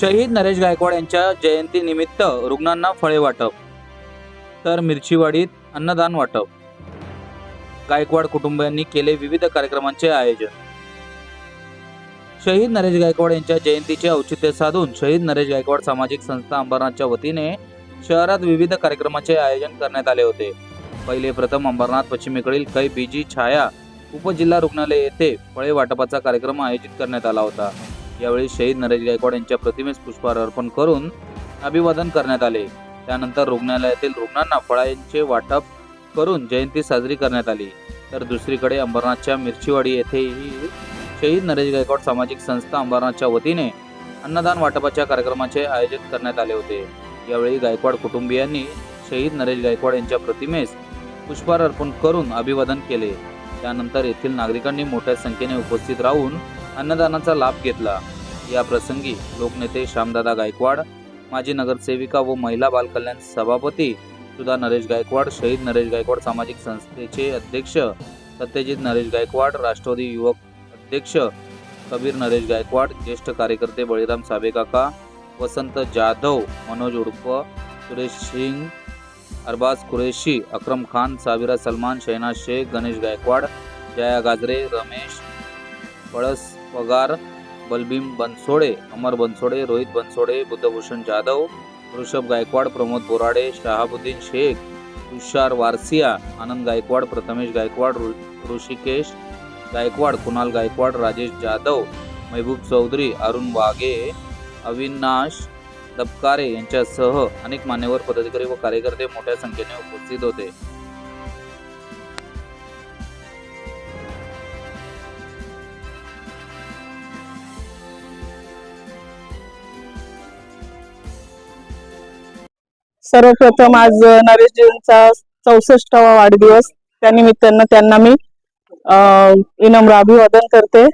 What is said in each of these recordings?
शहीद नरेश गायकवाड यांच्या जयंतीनिमित्त रुग्णांना फळे वाटप तर मिरचीवाडीत अन्नदान वाटप. गायकवाड कुटुंबियांनी केले विविध कार्यक्रमांचे आयोजन. शहीद नरेश गायकवाड यांच्या जयंतीचे औचित्य साधून शहीद नरेश गायकवाड सामाजिक संस्था अंबरनाथच्या वतीने शहरात विविध कार्यक्रमाचे आयोजन करण्यात आले होते. पहिले प्रथम अंबरनाथ पश्चिमेकडील कै बीजी छाया उपजिल्हा रुग्णालय येथे फळे वाटपाचा कार्यक्रम आयोजित करण्यात आला होता. यावेळी शहीद नरेश गायकवाड यांच्या प्रतिमेस पुष्पहार अर्पण करून अभिवादन करण्यात आले. त्यानंतर रुग्णालयातील रुग्णांना फळांचे वाटप करून जयंती साजरी करण्यात आली. तर दुसरीकडे अंबरनाथच्या मिरचीवाडी येथेही शहीद नरेश गायकवाड सामाजिक संस्था अंबरनाथच्या वतीने अन्नदान वाटपाच्या कार्यक्रमाचे आयोजित करण्यात आले होते. यावेळी गायकवाड कुटुंबियांनी शहीद नरेश गायकवाड यांच्या प्रतिमेस पुष्पहार अर्पण करून अभिवादन केले. त्यानंतर येथील नागरिकांनी मोठ्या संख्येने उपस्थित राहून अन्नदानाचा लाभ घेतला. या प्रसंगी लोकनेते श्यामदादा गायकवाड माजी नगरसेविका व महिला बालकल्याण सभापती सुधा नरेश गायकवाड शहीद नरेश गायकवाड सामाजिक संस्थेचे अध्यक्ष सत्यजित नरेश गायकवाड राष्ट्रवादी युवक अध्यक्ष कबीर नरेश गायकवाड ज्येष्ठ कार्यकर्ते बळीराम साबेकाका वसंत जाधव मनोज उर्फ सुरेश सिंग अरबाज कुरेशी अक्रम खान साबिरा सलमान शहनाज शेख गणेश गायकवाड जया गाजरे रमेश पळस पगार बलबीम बनसोडे अमर बनसोडे रोहित बनसोडे बुद्धभूषण जाधव ऋषभ गायकवाड प्रमोद बोराडे शहाबुद्दीन शेख तुषार वारसिया आनंद गायकवाड प्रथमेश गायकवाड ऋषिकेश गायकवाड कुणाल गायकवाड राजेश जाधव महबूब चौधरी अरुण वाघे अविनाश दबकारे यांच्यासह अनेक मान्यवर पदाधिकारी व कार्यकर्ते मोठ्या संख्येने उपस्थित होते. सर्वप्रथम आज नरेशजींचा चौसष्टावा वाढदिवस. त्यानिमित्तानं त्यांना मी इनम्र विनम्र अभिवादन करते.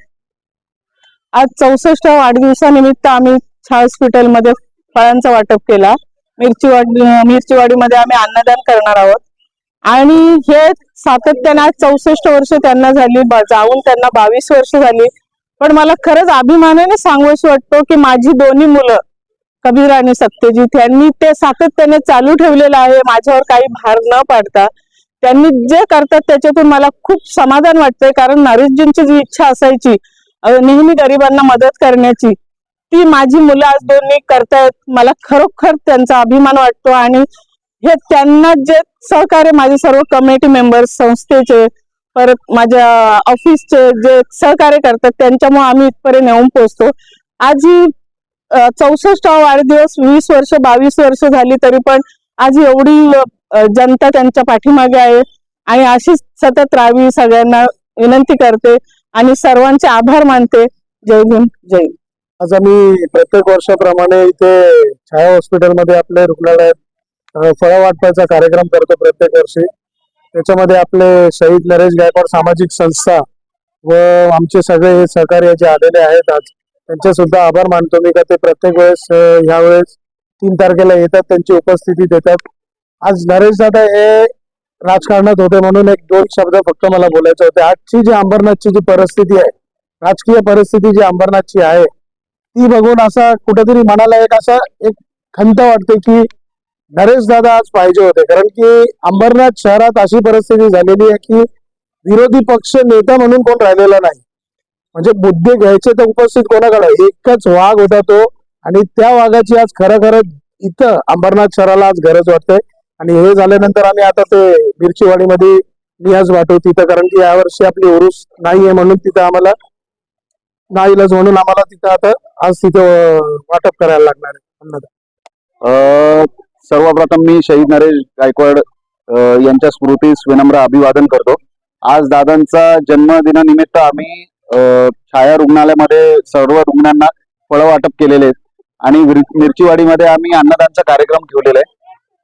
आज चौसष्ट वाढदिवसानिमित्त आम्ही छा हॉस्पिटलमध्ये फळांचा वाटप केला. मिरचीवाडी मिरचीवाडीमध्ये आम्ही अन्नदान करणार आहोत. आणि हे सातत्याने आज चौसष्ट वर्ष त्यांना झाली जाऊन त्यांना बावीस वर्ष झाली. पण मला खरंच अभिमानाने सांगूशी वाटतो की माझी दोन्ही मुलं कबीर आणि सत्यजित यांनी ते सातत्याने चालू ठेवलेलं आहे. माझ्यावर काही भार न पाडता त्यांनी जे करतात त्याच्यातून मला खूप समाधान वाटतंय. कारण नरेशजींची जी इच्छा असायची नेहमी गरिबांना मदत करण्याची ती माझी मुलं आज दोन्ही करतायत. मला खरोखर त्यांचा अभिमान वाटतो आणि हे त्यांना जे सहकार्य माझे सर्व कमिटी मेंबर्स संस्थेचे परत माझ्या ऑफिसचे जे सहकार्य करतात त्यांच्यामुळे आम्ही इथपर्यंत येऊन पोहोचतो. आज ही चौसष्टा वाढदिवस वीस वर्ष बावीस वर्ष झाली तरी पण आज एवढी जनता त्यांच्या पाठीमागे आहे. आणि अशीच सतत राहावी सगळ्यांना विनंती करते आणि सर्वांचे आभार मानते. जय भीम जय आज आम्ही प्रत्येक वर्षाप्रमाणे इथे छाया हॉस्पिटलमध्ये आपले रुग्णालयात फळं वाटपाचा कार्यक्रम करतो प्रत्येक वर्षी. त्याच्यामध्ये आपले शहीद नरेश गायकवाड सामाजिक संस्था व आमचे सगळे सहकार्य जे आलेले आहेत आज. त्यांचे सुद्धा आभार मानतो मी का ते प्रत्येक वेळेस ह्यावेळेस तीन तारखेला येतात त्यांची उपस्थिती देतात. आज नरेश दादा हे राजकारणात होते म्हणून एक दोन शब्द फक्त मला बोलायचे होते. आजची जी अंबरनाथची जी परिस्थिती आहे राजकीय परिस्थिती जी अंबरनाथची आहे ती बघून असा कुठेतरी मनाला एक असा एक खंत वाटते की नरेश दादा आज पाहिजे होते. कारण की अंबरनाथ शहरात अशी परिस्थिती झालेली आहे की विरोधी पक्ष नेता म्हणून कोण राहिलेला नाही. म्हणजे मुद्दे घ्यायचे तर उपस्थित कोणाकडे? एकच वाघ होता तो. आणि त्या वाघाची आज खरं खरं इथं अंबरनाथ शहराला आज गरज वाटते. आणि हे झाल्यानंतर आम्ही आता ते मिरचीवाडीमध्ये नियाज वाटू तिथं कारण की यावर्षी आपली उरूस नाहीये म्हणून तिथं आम्हाला नाईलाज म्हणून आम्हाला तिथं आता आज तिथं वाटप करायला लागणार आहे. अ, सर्वप्रथम मी शहीद नरेश गायकवाड यांच्या स्मृतीस विनम्र अभिवादन करतो. आज दादांचा जन्मदिनानिमित्त आम्ही छाया रुग्णालयामध्ये सर्व रुग्णांना फळं वाटप केलेले आहेत. आणि मिरचीवाडीमध्ये आम्ही अन्नदानचा कार्यक्रम ठेवलेला आहे.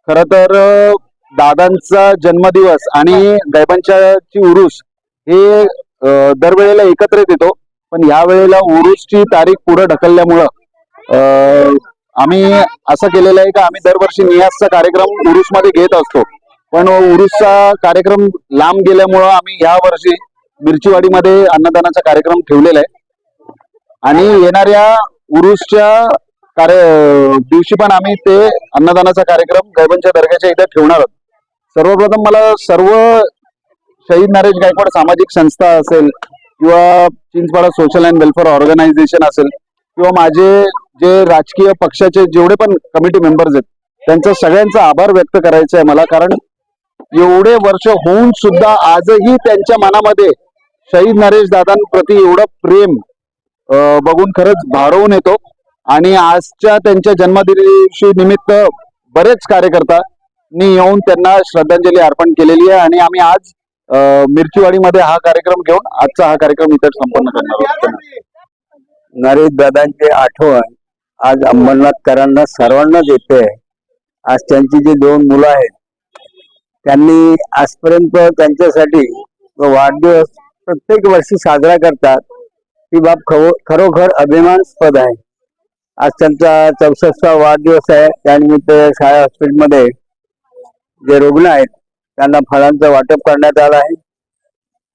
खर तर दादांचा जन्मदिवस आणि गायबांची उरुस हे दरवेळेला एकत्रित येतो. पण या वेळेला उरुसची तारीख पुढे ढकलल्यामुळं आम्ही असं केलेलं आहे का आम्ही दरवर्षी नियासचा कार्यक्रम उरुसमध्ये घेत असतो. पण उरुसचा कार्यक्रम लांब गेल्यामुळं आम्ही या वर्षी मिरचीवाडीमध्ये अन्नदानाचा कार्यक्रम ठेवलेला आहे. आणि येणाऱ्या उरुसच्या कार्य दिवशी पण आम्ही ते अन्नदानाचा कार्यक्रम गैबनच्या दर्ग्याच्या इथे ठेवणार आहोत. सर्वप्रथम मला सर्व शहीद नरेश गायकवाड सामाजिक संस्था असेल किंवा Chinchpada social and welfare organisation असेल किंवा माझे जे राजकीय पक्षाचे जेवढे पण कमिटी मेंबर्स आहेत त्यांचा सगळ्यांचा आभार व्यक्त करायचा आहे मला. कारण एवढे वर्ष होऊन सुद्धा आजही त्यांच्या मनामध्ये शहीद नरेश दादांप्रती एवढं प्रेम बघून खरंच भारावून येतो. आणि आजच्या त्यांच्या जन्मदिवशी निमित्त बरेच कार्यकर्ता येऊन त्यांना श्रद्धांजली अर्पण केलेली आहे. आणि आम्ही आज मिरचीवाडीमध्ये हा कार्यक्रम घेऊन आजचा हा कार्यक्रम इतर संपन्न करणार आहोत. नरेश दादांची आठवण आज अंबरनाथकरांना सर्वांनाच येते. आज त्यांची जी दोन मुलं आहेत त्यांनी आजपर्यंत त्यांच्यासाठी वाढदिवस प्रत्येक वर्षी साजरा करतात. ही बाब खरोखर अभिमानास्पद आहे. आज त्यांचा चौसष्टा वाढदिवस आहे. त्यानिमित्त शाळा हॉस्पिटलमध्ये जे रुग्ण आहेत त्यांना फळांचं वाटप करण्यात आलं आहे.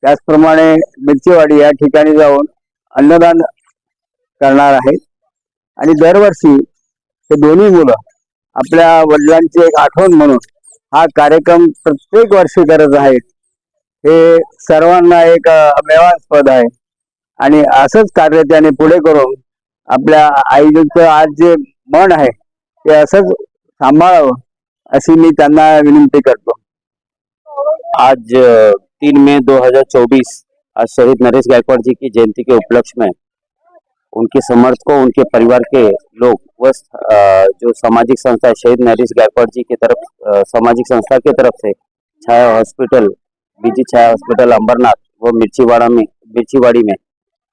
त्याचप्रमाणे मिरचीवाडी या ठिकाणी जाऊन अन्नदान करणार आहेत. आणि दरवर्षी हे दोन्ही मुलं आपल्या वडिलांची एक आठवण म्हणून हा कार्यक्रम प्रत्येक वर्षी करत आहेत. हे सर्वांना एक मेवास्पद अभिमानास्पद आहे. आणि असंच कार्य त्याने पुढे करून आपल्या आईचं आज जे मन आहे ते असंच सांभाळावं अशी मी त्यांना विनंती करतो. आज तीन मई 2024 आज शहीद नरेश गायकवाड़ जी की जयंती के उपलक्ष्य में उनके समर्थकों उनके परिवार के लोग व जो सामाजिक संस्था है शहीद नरेश गायकवाड़ जी की तरफ सामाजिक संस्था की तरफ से Chhaya hospital BG Chhaya hospital Ambernath व मिर्चीवाड़ा में मिर्चीवाड़ी में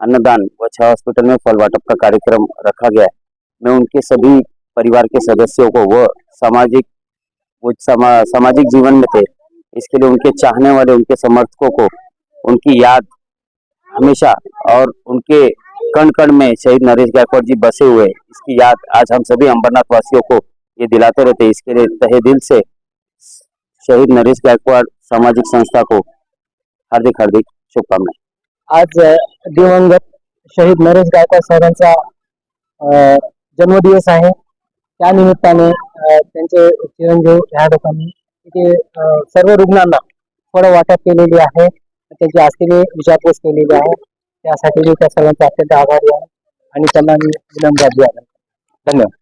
अन्नदान व छाया हॉस्पिटल में फल वाटप का कार्यक्रम रखा गया है। मैं उनके सभी परिवार के सदस्यों को व सामाजिक वो समा, सामाजिक जीवन में थे इसके लिए उनके चाहने वाले उनके समर्थकों को उनकी याद हमेशा और उनके कण कण में शहीद नरेश गायकवाड़ जी बसे हुए इसकी याद आज हम सभी अंबरनाथ वासियों को ये दिलाते रहते इसके लिए तहे दिल से शहीद नरेश गायकवाड़ सामाजिक संस्था को हार्दिक हार्दिक शुभकामनाएं। आज दिवंगत शहीद नरेश गायकवाड साहेबांचा जन्मदिवस आहे. त्या निमित्ताने त्यांचे चिरंजीव ह्या लोकांनी तिथे सर्व रुग्णांना फळं वाटप केलेली आहे. त्याची असलेली विचारपूस केलेली आहे. त्यासाठी मी त्या सर्वांचा अत्यंत आभारी आहे आणि त्यांना मी विनम्र धन्यवाद.